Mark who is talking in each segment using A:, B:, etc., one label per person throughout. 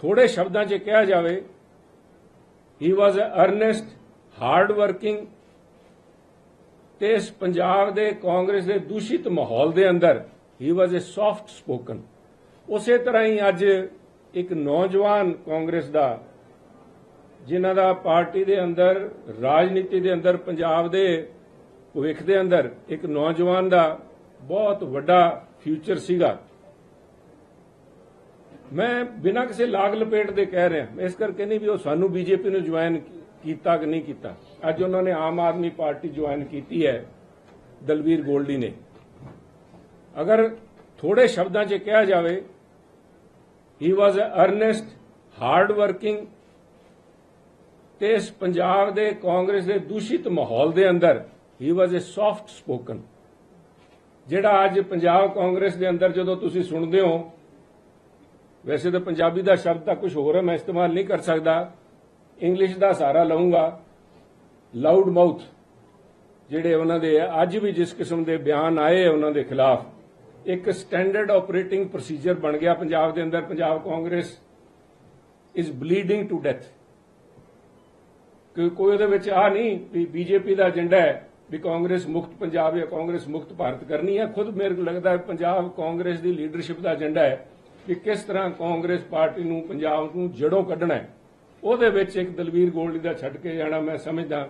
A: ਥੋੜੇ ਸ਼ਬਦਾਂ 'ਚ ਕਿਹਾ ਜਾਵੇ ਹੀ was a earnest hard working ਤੇ ਇਸ ਪੰਜਾਬ ਦੇ, ਕਾਂਗਰਸ ਦੇ ਦੂਸ਼ਿਤ ਮਾਹੌਲ ਦੇ ਅੰਦਰ ਹੀ ਵਾਸ ਅ ਸੌਫਟ ਸਪੋਕਨ ਉਸੇ ਤਰ੍ਹਾਂ ਹੀ ਅੱਜ ਇੱਕ ਨੌਜਵਾਨ ਕਾਂਗਰਸ ਦਾ, ਜਿਨ੍ਹਾਂ ਦਾ ਪਾਰਟੀ ਦੇ ਅੰਦਰ, ਰਾਜਨੀਤੀ ਦੇ ਅੰਦਰ, ਪੰਜਾਬ ਦੇ ਭਵਿੱਖ ਦੇ ਅੰਦਰ ਇੱਕ ਨੌਜਵਾਨ ਦਾ ਬਹੁਤ ਵੱਡਾ ਫਿਊਚਰ ਸੀਗਾ। ਮੈਂ ਬਿਨਾਂ ਕਿਸੇ ਲਾਗ ਲਪੇਟ ਦੇ ਕਹਿ ਰਿਹਾ, ਇਸ ਕਰਕੇ ਨਹੀਂ ਵੀ ਉਹ ਸਾਨੂੰ ਬੀਜੇਪੀ ਨੂੰ ਜੁਆਇਨ ਕੀਤਾ ਕਿ ਨਹੀਂ ਕੀਤਾ। ਅੱਜ ਉਹਨਾਂ ਨੇ ਆਮ ਆਦਮੀ ਪਾਰਟੀ ਜੁਆਇਨ ਕੀਤੀ ਹੈ ਦਲਵੀਰ ਗੋਲਡੀ ਨੇ। ਅਗਰ ਥੋੜੇ ਸ਼ਬਦਾਂ 'ਚ ਕਿਹਾ ਜਾਵੇ ਹੀ was a earnest hard working ਤੇ ਇਸ ਪੰਜਾਬ ਦੇ ਕਾਂਗਰਸ ਦੇ ਦੂਸ਼ਿਤ ਮਾਹੌਲ ਦੇ ਅੰਦਰ ਹੀ ਵਾਸ ਅ ਸੌਫਟ ਸਪੋਕਨ ਜਿਹੜਾ ਅੱਜ ਪੰਜਾਬ ਕਾਂਗਰਸ ਦੇ ਅੰਦਰ ਜਦੋਂ ਤੁਸੀਂ ਸੁਣਦੇ ਹੋ ਵੈਸੇ ਤਾਂ ਪੰਜਾਬੀ ਦਾ ਸ਼ਬਦ ਤਾਂ ਕੁਝ ਹੋਰ ਹੈ, ਮੈਂ ਇਸਤੇਮਾਲ ਨਹੀਂ ਕਰ ਸਕਦਾ। ਇੰਗਲਿਸ਼ ਦਾ ਸਹਾਰਾ ਲਵਾਂਗਾ ਲਾਊਡ ਮਾਊਥ ਜਿਹੜੇ ਉਹਨਾਂ ਦੇ ਅੱਜ ਵੀ ਜਿਸ ਕਿਸਮ ਦੇ ਬਿਆਨ ਆਏ ਉਹਨਾਂ ਦੇ ਖਿਲਾਫ, ਇੱਕ ਸਟੈਂਡਰਡ ਆਪਰੇਟਿੰਗ ਪ੍ਰੋਸੀਜਰ ਬਣ ਗਿਆ ਪੰਜਾਬ ਦੇ ਅੰਦਰ, Punjab Congress is bleeding to death ਕਿ ਕੋਈ ਉਹਦੇ ਵਿੱਚ ਆ ਨਹੀਂ ਵੀ ਬੀਜੇਪੀ ਦਾ ਏਜੰਡਾ ਹੈ ਵੀ ਕਾਂਗਰਸ ਮੁਕਤ ਪੰਜਾਬ ਜਾਂ ਕਾਂਗਰਸ ਮੁਕਤ ਭਾਰਤ ਕਰਨੀ ਹੈ। ਖੁਦ ਮੇਰੇ ਨੂੰ ਲੱਗਦਾ ਹੈ ਪੰਜਾਬ ਕਾਂਗਰਸ ਦੀ ਲੀਡਰਸ਼ਿਪ ਦਾ ਏਜੰਡਾ ਹੈ। ਕਿ ਕਿਸ ਤਰ੍ਹਾਂ ਕਾਂਗਰਸ ਪਾਰਟੀ ਨੂੰ, ਪੰਜਾਬ ਨੂੰ ਜੜੋਂ ਕੱਢਣਾ ਹੈ। ਉਹਦੇ ਵਿੱਚ ਇੱਕ ਦਲਵੀਰ ਗੋਲਡੀ ਦਾ ਛੱਡ ਕੇ ਜਾਣਾ ਮੈਂ ਸਮਝਦਾ।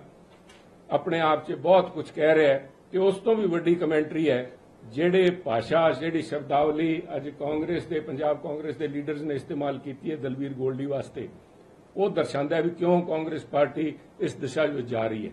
A: ਆਪਣੇ ਆਪ 'ਚ ਬਹੁਤ ਕੁਝ ਕਹਿ ਰਿਹਾ ਹੈ ਤੇ ਉਸ ਤੋਂ ਵੀ ਵੱਡੀ ਕਮੈਂਟਰੀ ਹੈ, ਜਿਹੜੇ ਭਾਸ਼ਾ, ਜਿਹੜੀ ਸ਼ਬਦਾਵਲੀ ਅੱਜ ਕਾਂਗਰਸ ਦੇ, ਪੰਜਾਬ ਕਾਂਗਰਸ ਦੇ ਲੀਡਰਸ ਨੇ ਇਸਤੇਮਾਲ ਕੀਤੀ ਹੈ ਦਲਵੀਰ ਗੋਲਡੀ ਵਾਸਤੇ, ਉਹ ਦਰਸਾਉਂਦਾ ਹੈ ਵੀ ਕਿਉਂ ਕਾਂਗਰਸ ਪਾਰਟੀ ਇਸ ਦਿਸ਼ਾ ਵਿੱਚ ਜਾ ਰਹੀ ਹੈ।